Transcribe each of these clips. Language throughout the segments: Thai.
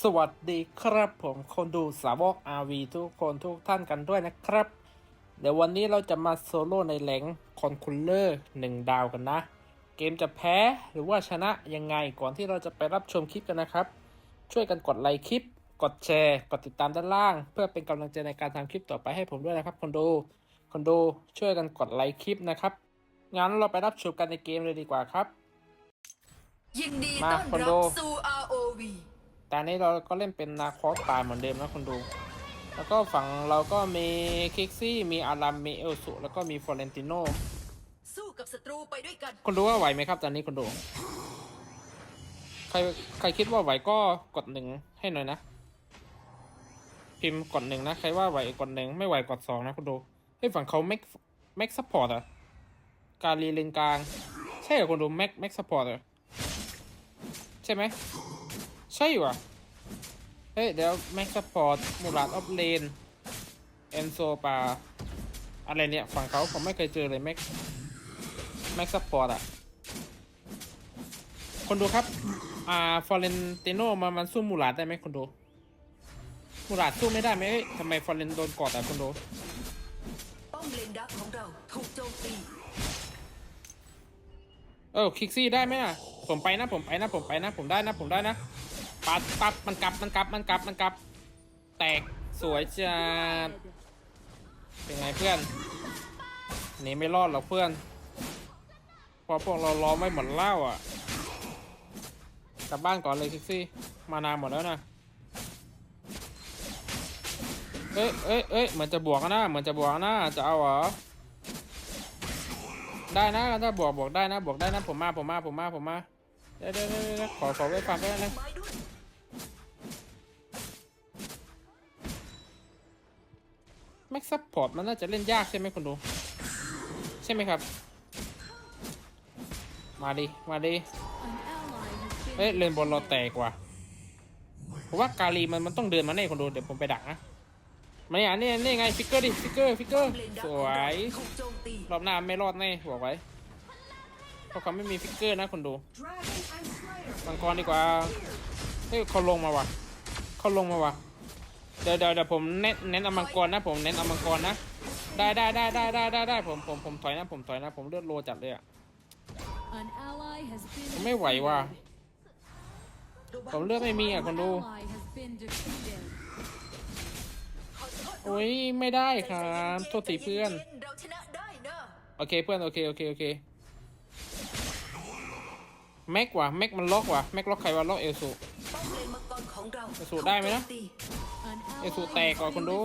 สวัสดีครับผมคนดูสาวก RV ทุกคนทุกท่านกันด้วยนะครับ เดี๋ยววันนี้เราจะมาโซโล่ในแหลงคอนคูลเลอร์หนึ่งดาวกันนะ เกมจะแพ้หรือว่าชนะยังไงก่อนที่เราจะไปรับชมคลิปกันนะครับ ช่วยกันกดไลค์คลิป กดแชร์ กดติดตามด้านล่าง เพื่อเป็นกำลังใจในการทำคลิปต่อไปให้ผมด้วยนะครับคนดูคนดูช่วยกันกดไลค์คลิปนะครับงั้นเราไปรับชมกันในเกมเลยดีกว่าครับยินดีมาต้อนคนรัดูบสู่ ROV แต่อันนี้เราก็เล่นเป็นนาคอสตายเหมือนเดิมนะคนดู แล้วก็ฝั่งเราก็มีคิกซี่ มีอารัม มีเอลสุ แล้วก็มีฟอเรนติโนสู้กับศัตรูไปด้วยกันคนดูว่าไหวไหมครับตอนนี้คนดู ใครใครคิดว่าไหวก็กดหนึ่งให้หน่อยนะ พิมพ์กดหนึ่งนะ ใครว่าไหวกดหนึ่งไม่ไหวกดสองนะคนดูเฮ้ยฝั่งเขาแม็กแม็กซัพพอร์ตอะการรีเลนกลาง ใช่เหรอคนดูแม็กแม็กซัพพอร์ตเหรอใช่ไหม ใช่ว่ะเฮ้ย เดี๋ยวแม็กซัพพอร์ตมูราดออฟเลนเอนโซปาอะไรเนี่ยฝั่งเขาผมไม่เคยเจอเลยแม็กแม็กซัพพอร์ตอะคนดูครับ อ่า ฟอเรนติโนมามันสู้มูราดได้ไหมคนดู มูราดสู้ไม่ได้ไหมเอ้ยทำไมฟอเรนโดนกอดอะคนดูป้อมเลนดักของเราถูกโจมตีเออคิกซี่ได้ไหมอะ ผมไปนะ ผมไปนะ ผมไปนะ ผมได้นะ ผมได้นะ ปัดปัดมันกลับมันกลับมันกลับมันกลับ แตกสวยจัดเป็นไงเพื่อนหนีไม่รอดหรอกเพื่อนเพอพวกเราล้อไม่หมดเล้าอะกลับบ้านก่อนเลยคิกซี่ มานานหมดแล้วนะเอ้ยเอ้ยเอ้ยเหมือนจะบวกนะเหมือนจะบวกนะจะเอาเหรอได้นะถ้าบวกบวกได้นะบวกได้นะผมมาผมมาผมมาผมมาเดี๋ยวเดี๋ยวขอขอไว้ฟังไว้นะ แม็กซัพพอร์ตมันน่าจะเล่นยากใช่ไหมคุณดู ใช่ไหมครับ มาดิ มาดิเอ้ยเลนบอลเราแตกว่ะผมว่ากาลีมันมันต้องเดินมาแน่คุณดูเดี๋ยวผมไปดักนะมาเนี่ยนี่นี่ไงฟิกเกอร์ดิฟิกเกอร์ฟิกเกอร์สวยรอบหน้าไม่รอดแน่บอกไว้เพราะเขาไม่มีฟิกเกอร์นะคนดูมังกรดีกว่าเฮ้ยเขาลงมาว่ะเขาลงมาว่ะ เดี๋ยวเดี๋ยวเดี๋ยวผมเน้นเน้นเอามังกรนะ ผมเน้นเอามังกรนะได้ได้ได้ได้ได้ได้ได้ผมผมผมถอยนะผมถอยนะ ผมเลือดโลจัดเลยอะ An ally has been ผมไม่ไหวว่ะดูบ้าผมเลือดไม่มีอะคนดู An ally has been defeated. ขอโทษโอ้ยไม่ได้ครับโทษทีเพื่อนใจย็ๆเราชนะได้นะโอเคเพื่อนโอเคโอเคโอเคแม็กว่ะแม็กมันล็อกว่ะแม็กล็อกใครวะล็อกเอลสู ของเราจะสู้ได้ไหมนะถูกโจตี An เอสู้ ally แตกก่อนคนดู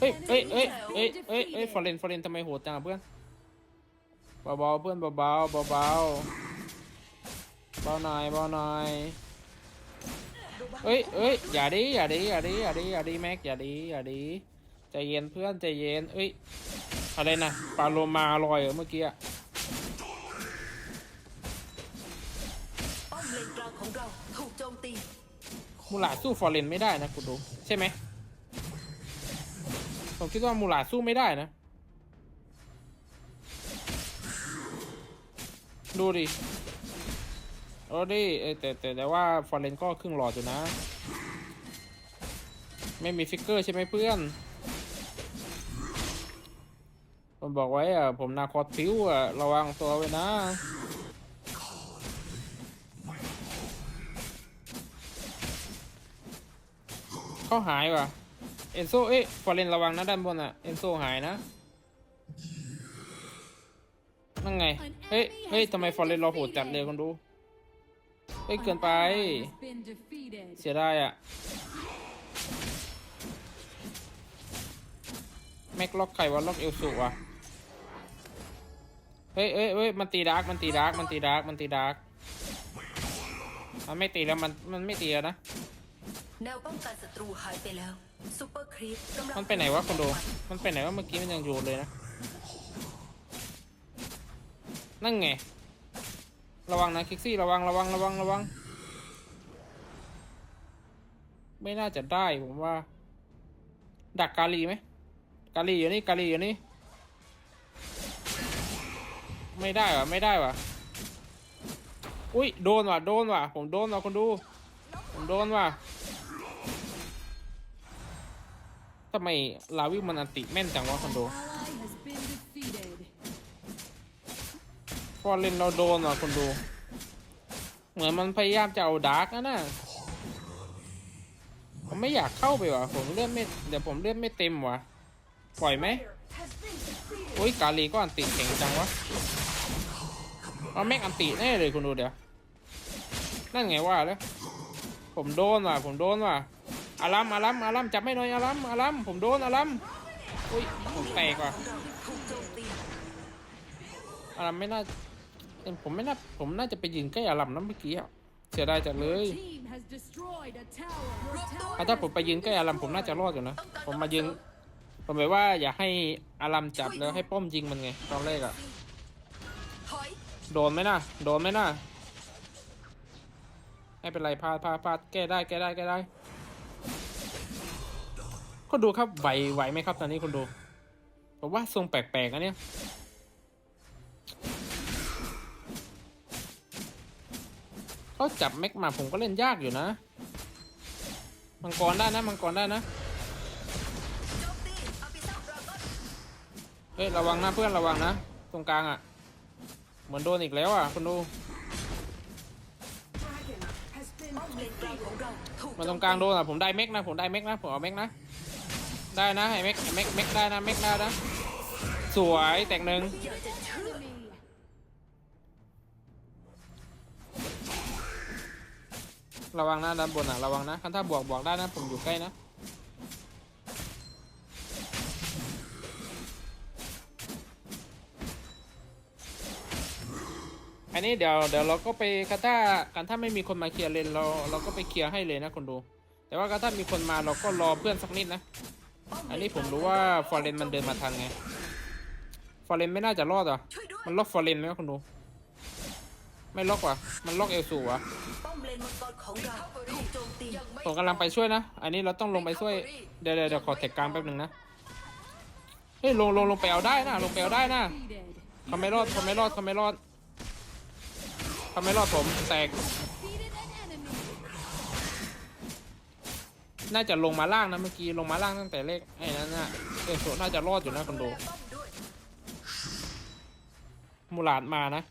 เฮ้ยเฮ้ยเฮ้ยเฮ้ยเฮ้ยเฮ้ยฟอร์เรนฟอร์เรนทำไมโหดจังเพื่อนเบาๆเพื่อนเบาๆเบาๆเบาเบาหน่อยเบาหน่อยเอ้ยเอ้ยอย่าดิอย่าดิอย่าดิอย่าดิอย่าดิแม็กอย่าดิอย่าดิใจเย็นเพื่อนใจเย็นเอ้ยอะไรนะปลาโลมาลอยเหรอเมื่อกี้อะป้อมเลนกลางของเราถูกโจมตี มูลาสู้ฟอร์เรนไม่ได้นะคุณดูใช่ไหมผมคิดว่ามูลาสู้ไม่ได้นะ ดูดิโอ้ดิเอ้ยแต่แต่แต่ว่าฟอร์เรนก็ครึ่งหลอดอยู่นะ ไม่มีฟิกเกอร์ใช่ไหมเพื่อนผมบอกไว้อะผมนาคอตพิวอะระวังตัวไว้นะ เขาหายว่ะ เอนโซเอ้ยฟอร์เรนระวังนะด้านบนอะ เอนโซหายนะ นั่งไง เฮ้ย เฮ้ยทำไมฟอร์เรนเราโหดจัดเลยคนดู เฮ้ย เกินไป เสียไดายอะ แม็กล็อกใครวะล็อกเอลสุว่ะ เฮ้ยเฮ้ยเฮ้ยมันตีดาร์ก มันตีดาร์ก มันตีดาร์ก มันตีดาร์กมันไม่ตีแล้วมัน มันไม่ตีแล้วนะ แนวป้องกันศัตรูหายไปแล้วซูเปอร์ครีปกำลังมันไปไหนวะคนดู มันไปไหนวะเมื่อกี้มันยังอยู่เลยนะ นั่นไง ระวังนะคิกซี่ระวังระวังระวังระวัง ไม่น่าจะได้ผมว่า ดักกาลีไหมกาลีอยู่นี่กาลีอยู่นี่ ไม่ได้วะไม่ได้วะอุ้ยโดนว่ะโดนว่ะผมโดนว่ะคนดู ผมโดนว่ะ ทำไมลาวิมันอันติแม่นจังวะคอนโดพอเล่นเราโดนอะคนดูเหมือนมันพยายามจะเอาดาร์กนะน่ะผมไม่อยากเข้าไปว่ะผมเลื่อนไม่เดี๋ยวผมเลื่อนไม่เต็มว่ะปล่อยไหมโอ้ยกาลีก็อันติเก่งจังวะเอาแม่งอันติแน่เลยคุณดูเดี๋ยวนั่นไงว่าแล้วผมโดนว่ะผมโดนว่ะ อารัมอารัมอารัมจับไม่หน่อยอารัมอารัมผมโดนอารัมอุ้ยผมแตกว่ะอารัมไม่น่าผมไม่น่าผมน่าจะไปยืนใกล้อารัมนะเมื่อกี้อะเสียดายจังเลยถ้าผมไปยืนใกล้อารัมผมน่าจะรอดอยู่นะผมมายืนผมแบบว่าอย่าให้อารัมจับแล้วให้ป้อมยิงมันไงตอนแรกอะโดนไหมน่ะโดนไหมน่ะไม่เป็นไรพาพาพาแก้ได้แก้ได้แก้ได้ คนดูครับไหวไหวไหมครับ ตอนนี้คนดูผมว่าทรงแปลกๆนะเนี่ยเขาจับแม็กมาผมก็เล่นยากอยู่นะ มังกรได้นะ มังกรได้นะเฮ้ยระวังนะเพื่อนระวังนะ ตรงกลางอะ เหมือนโดนอีกแล้วอะคุณดูมาตรงกลางโดนอะผมได้เม็กนะผมได้เม็กนะผมเอาเม็กนะ ได้นะไอ้เม็กไอ้เม็กเม็กได้นะเม็กได้นะสวยแตกหนึ่งระวังนะด้านบนอะระวังนะคันถ้าบวกบวกได้นะผมอยู่ใกล้นะอันนี้เดี๋ยวเดี๋ยวเราก็ไปคันถ้ากันถ้าไม่มีคนมาเคลียร์เลนเราเราก็ไปเคลียร์ให้เลยนะคนดู แต่ว่ากันถ้ามีคนมาเราก็รอเพื่อนสักนิดนะ อันนี้ผมรู้ว่าฟอร์เรนมันเดินมาทันไง ฟอร์เรนไม่น่าจะรอดอะ มันล็อกฟอร์เรนไหมคุณดู ไม่ล็อกว่ะ มันล็อกเอลสูว่ะป้องกรของเราถูกโจมตีผมกำลังไปช่วยนะ อันนี้เราต้องลงไปช่วย เดี๋ยวเดี๋ยวขอแท็กกลางแป๊บหนึ่งนะ เฮ้ยลงลงลงไปเอาได้นะ ลงไปเอาได้นะ Defeated. เขาไม่รอดเขาไม่รอดเขาไม่รอดเขาไม่รอดผมแตก น่าจะลงมาล่างนะเมื่อกี้ลงมาล่างตั้งแต่เลขไอ้นั้นน่ะเอลสูน่าจะรอดอยู่นะคุณดูป้อมด้วยมูลาดมานะ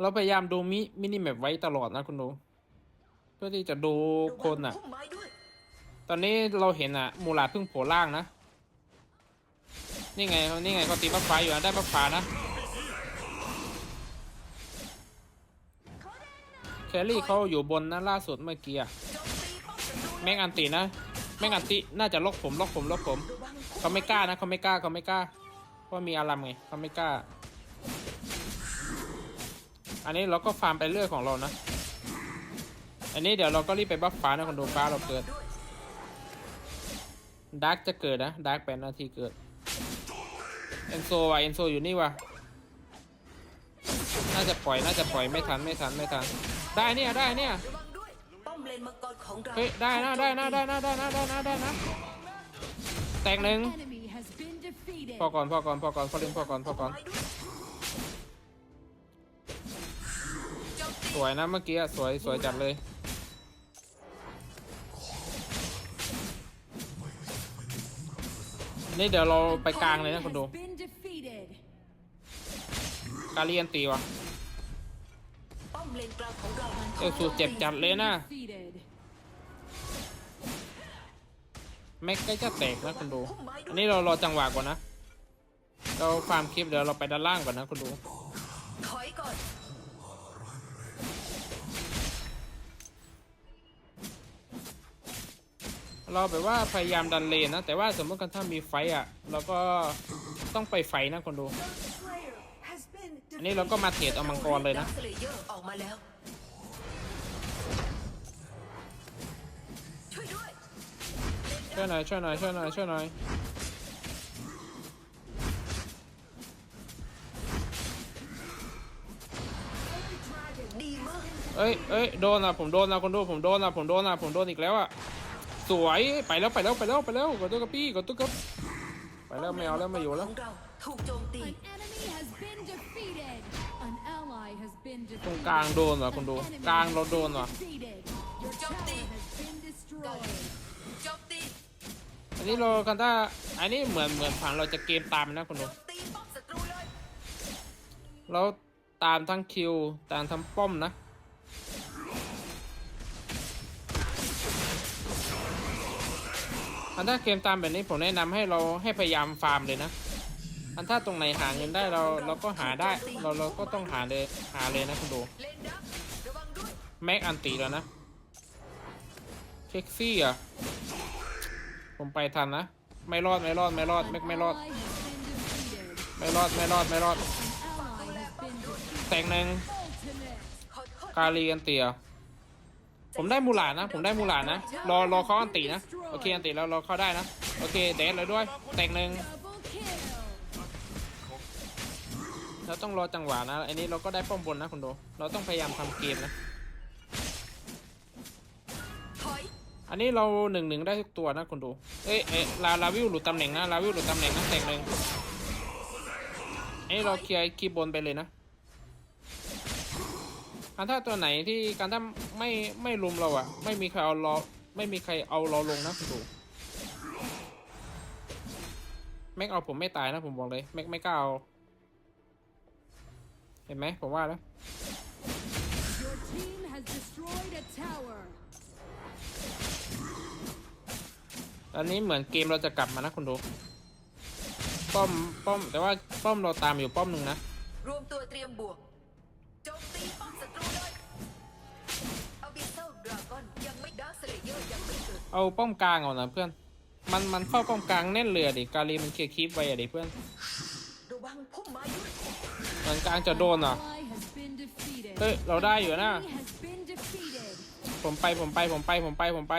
เราพยายามดูมิมินิแมปไว้ตลอดนะคุณดู เพื่อที่จะดูคนอะพุ่มไม้ด้วยตอนนี้เราเห็นอะ มูลาดเพิ่งโผล่ล่างนะ นี่ไงนี่ไงเขาตีบัฟฟ้าอยู่นะได้บัฟฟ้านะแคลรี่เขาอยู่บนนะล่าสุดเมื่อกี้อะ แม่งอันตินะ แม่งอันติน่าจะล็อกผมล็อกผมล็อกผมเขาไม่กล้านะเขาไม่กล้าเขาไม่กล้า เพราะมีอารัมไงเขาไม่กล้า อันนี้เราก็ฟาร์มไปเรื่อยของเรานะ อันนี้เดี๋ยวเราก็รีบไปบัฟฟ้านะคนดูฟ้าเราเกิดด้วยดาร์กจะเกิดนะดาร์กแปดนาทีเกิดเอนโซว่ะเอนโซอยู่นี่ว่ะน่าจะปล่อยน่าจะปล่อยไม่ทันไม่ทันไม่ทัน ได้เนี่ยได้เนี่ย เลนมังกรของเราเฮ้ยได้นะได้นะได้นะได้นะได้นะได้นะแตกหนึ่ง Enemy has been defeated. พอก่อนพอก่อนพอก่อนพอเล่นพอก่อนพอก่อนไม้ด้วยโจมตีสวยนะเมื่อกี้อะสวยสวยจัดเลยนี่เดี๋ยวเราไปกลางเลยนะ Enemy คุณดู has been defeated. กาเลียนตีว่ะป้อมเลนกลางของเราเออสูตรเจ็บจัดเลยนะ แม็กใกล้จะแตกนะคุณดู อันนี้เรารอจังหวะก่อนนะ เราฟาร์มคลิปเดี๋ยวเราไปด้านล่างก่อนนะคุณดูถอยก่อนเราแบบว่าพยายามดันเลนนะ แต่ว่าสมมติกันถ้ามีไฟอะ เราก็ต้องไปไฟนะคนดู อันนี้เราก็มาเทรดเอามังกรเลยนะ ช่วยหน่อยช่วยหน่อยช่วยหน่อยช่วยหน่อยดีมากเอ้ยเอ้ยโดนอะผมโดนอะคนดูผมโดนอะผมโดนอะผมโดนอีกแล้วอะสวยไปแล้วไปแล้วไปแล้วไปแล้วกดตัวกับพี่กดตัวกับไปแล้วไม่เอาแล้วไม่อยู่แล้วของเราถูกโจมตี An enemy has been defeated. An ally has been ตรง defeated. กลางโดนว่ะคุณดูกลางเราโดนว่ะ Defeated. Your นนี้เรากันถ้าอันนี้เหมือนเหมือนฝันเราจะเกมตามนะคุณโจดูเราตามทั้งคิวตามทั้งป้อมนะอันถ้าเกมตามแบบนี้ผมแนะนำให้เราให้พยายามฟาร์มเลยนะ อันถ้าตรงไหนหาเงินได้เราเราก็หาได้ เราเราก็ต้องหาเลยหาเลยนะคุณดูแม็กอันตีแล้วนะเช็คซี่อะ ผมไปทันนะ ไม่รอดไม่รอดไม่รอด An แม็กไม่รอด ไม่รอดไม่รอดไม่รอด แตงหนึ่งกาลีอันตีอะผมได้มูหลานนะ ผมได้มูหลานนะ รอรอเขาอันตีนะ โอเคอันตีแล้วรอเขาได้นะ โอเคเดทเลยด้วย แตงหนึ่งเราต้องรอจังหวะนะ อันนี้เราก็ได้ป้อมบนนะคุณดูเราต้องพยายามทำเกมนะ อันนี้เราหนึ่งหนึ่งได้ทุกตัวนะคุณดู เอ้ยเอ้ยลาลาวิวหลุดตำแหน่งนะลาวิวหลุดตำแหน่งนะแต่งหนึ่งอันนี้เราเคลียร์คีย์บนไปเลยนะการถ้าตัวไหนที่การถ้าไม่ไม่รุมเราอะไม่มีใครเอาเราไม่มีใครเอาเราลงนะคุณดูแม็กเอาผมไม่ตายนะผมบอกเลยแม็กไม่กล้าเอาเห็นไหมผมว่าแล้ว อนนี้เหมือนเกมเราจะกลับมานะคุณดูป้อมป้อม แต่ว่าป้อมเราตามอยู่ป้อมหนึ่งนะรวมตัวเตรียมบวกโจมตีป้อมศัตรูเลยเอาบิเซลดราก้อนยังไม่ดาร์คสเลเยอร์ยังไม่เกิดเอาป้อมกลางก่อนนะเพื่อน มันมันเฝ้าป้อมกลางแน่นเรือดิกาลีมันเคลียร์คลิปไว้อะดิเพื่อนระวังพุ่มไม้ด้วยเหมือนกลางจะโดนอะ Ally has been defeated. เฮ้ยเราได้อยู่นะ Enemy has been defeated. ผมไปผมไปผมไปผมไปผมไป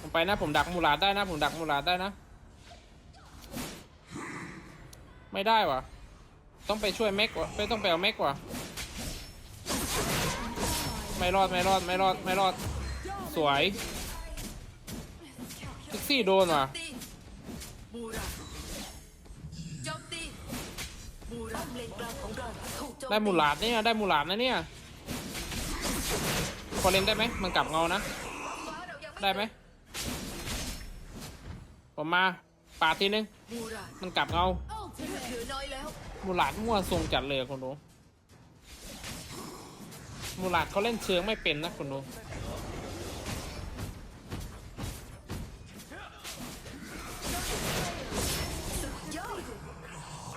ผมไปนะผมดักมูลาดได้นะ ผมดักมูลาดได้นะ ไม่ได้วะต้องไปช่วยแม็กวะไม่ต้องไปเอาแม็กวะไม่รอดไม่รอดไม่รอดไม่รอด สวยพิกซี่โดนว่ะได้มูลาดเนี่ยได้มูลาดนะเนี่ยพอเล่นได้ไหมมันกลับเงานะ ได้ไหม ผมมาปาดทีนึงมูรามันกลับเงาหมูลาดมั่วทรงจัดเลยคุณดูมูลาดเขาเล่นเชิงไม่เป็นนะคุณดูยอด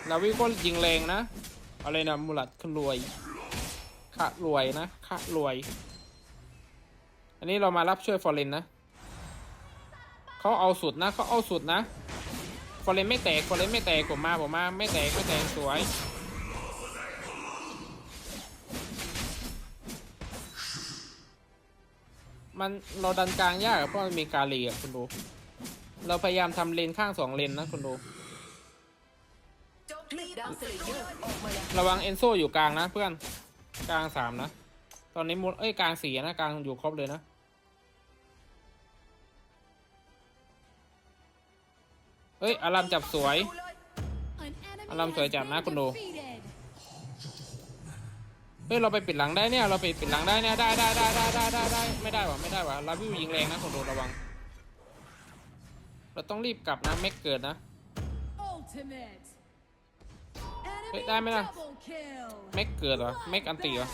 ลาวิก็ยิงแรงนะ อะไรนะมูลาดขรวยขะรวยนะขะรวย อันนี้เรามารับช่วยฟอร์เรนนะ เขาเอาสุดนะเขาเอาสุดนะฟอเรนไม่แตกฟอเรนไม่แตกผมมาผมมาไม่แตกไม่แตกสวยมันเราดันกลางยากเพราะมันมีกาลีอะคุณดู เราพยายามทำเลนข้างสองเลนนะคุณดู ระวังเอนโซอยู่กลางนะเพื่อน กลางสามนะ ตอนนี้มูเอ้ยกลางสี่นะกลางอยู่ครบเลยนะ เฮ้ย อารามจับสวยดูเลย An enemy อารามสวย has จัดนะ been คุณดู defeated. เฮ้ยเราไปปิดหลังได้เนี่ยเราไปปิดหลังได้เนี่ยได้ได้ได้ได้ได้ได้ได้ไม่ได้วะไม่ได้วะลาวิวยิงแรงนะคุณดูระวัง เราต้องรีบกลับนะไม่เกิดนะ Ultimate. เฮ้ย Enemy ได้ไหมล่ะ double kill. ไม่เกิดวะไม่อันตีวะ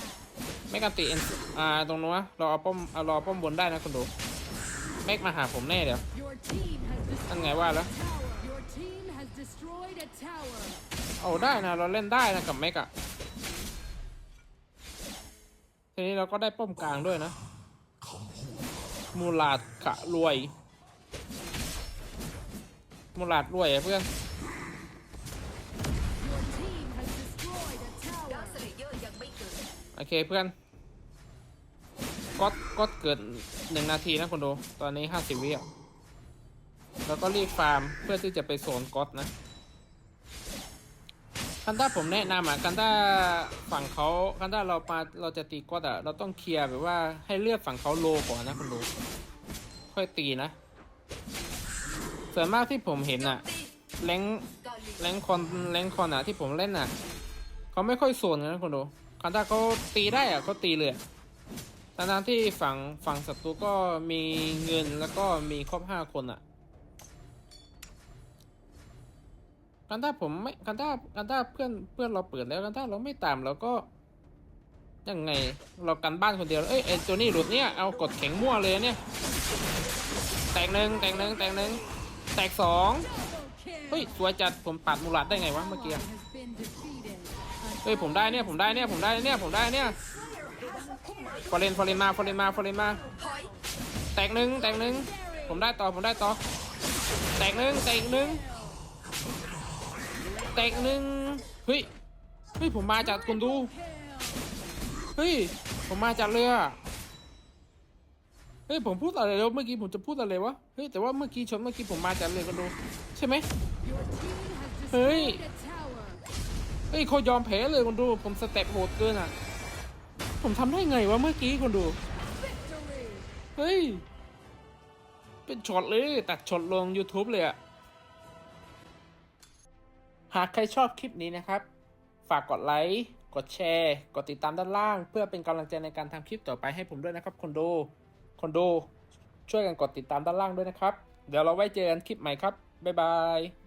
ไม่อันตีเอ็นอ่าตรงนู้นวะเราเอาป้อมเอารอป้อมบนได้นะคุณดูแม็กมาหาผมแน่เดี๋ยว Your team has นั่น destroyed ไงว่าแล้ว เอาได้นะ เราเล่นได้นะกับแม็กอะทีนี้เราก็ได้ป้อมกลางด้วยนะ มูลาดขะรวย มูลาดรวยอะเพื่อนโอเคเพื่อนก็ก็เกิดหนึ่งนาทีนะคุณดู ตอนนี้ห้าสิบวิอะแล้วก็รีบฟาร์มเพื่อที่จะไปโซนก๊อตนะ คันต้าผมแนะนำอะคันต้าฝั่งเขาคันต้าเรามาเราจะตีก๊อตอะเราต้องเคลียร์แบบว่าให้เลือดฝั่งเขาโลก่อนนะคุณดูค่อยตีนะส่วนมากที่ผมเห็นอะแรงกาลีแรงคอนแรงคอนอะที่ผมเล่นอะเขาไม่ค่อยโซนกันนะคุณดูคันต้าเขาตีได้อะเขาตีเลยทั้งที่ฝั่งฝั่งศัตรูก็มีเงินแล้วก็มีครบห้าคนอะ กันต้าผมไม่กันต้ากันต้าเพื่อนเพื่อนเราเปิดแล้วกันต้าเราไม่ตามเราก็ยังไงเรากันบ้านคนเดียวเอ้ยเอ็นตัวนี้หลุดเนี่ยเอากดแข็งมั่วเลยเนี่ย แตกหนึ่งแตกหนึ่งแตกหนึ่งแตกสองเฮ้ยสวยจัดผมปัดมูลัดได้ไงวะเมื่อกี้เฮ้ยผมได้เนี่ยผมได้เนี่ยผมได้เนี่ยผมได้เนี่ยฟอร์เรนฟอร์เรนมาฟอร์เรนมาฟอร์เรนมา แตกหนึ่งแตกหนึ่งผมได้ต่อผมได้ต่อ แตกหนึ่งแตกหนึ่ง ตกหนึ่งเฮ้ยเฮ้ยผมมาจากคุณดูเฮ้ยผมมาจากเรือเฮ้ยผมพูดอะไรแล้วเมื่อกี้ผมจะพูดอะไรวะเฮ้ยแต่ว่าเมื่อกี้ชนเมื่อกี้ผมมาจากเรือกันดูใช่ไหม Your team has Hey. destroyed a tower. เฮ้ยเขายอมแพ้เลยคนดู ผมสเต็ปโหดเกินอะ ผมทำได้ไงวะเมื่อกี้คนดู เฮ้ย เป็นช็อตเลยตัดช็อตลง YouTube เลยอะ หากใครชอบคลิปนี้นะครับ ฝากกดไลค์ กดแชร์ กดติดตามด้านล่าง เพื่อเป็นกำลังใจในการทำคลิปต่อไปให้ผมด้วยนะครับคนดูคนดูช่วยกันกดติดตามด้านล่างด้วยนะครับ เดี๋ยวเราไว้เจอกันคลิปใหม่ครับ บ๊ายบาย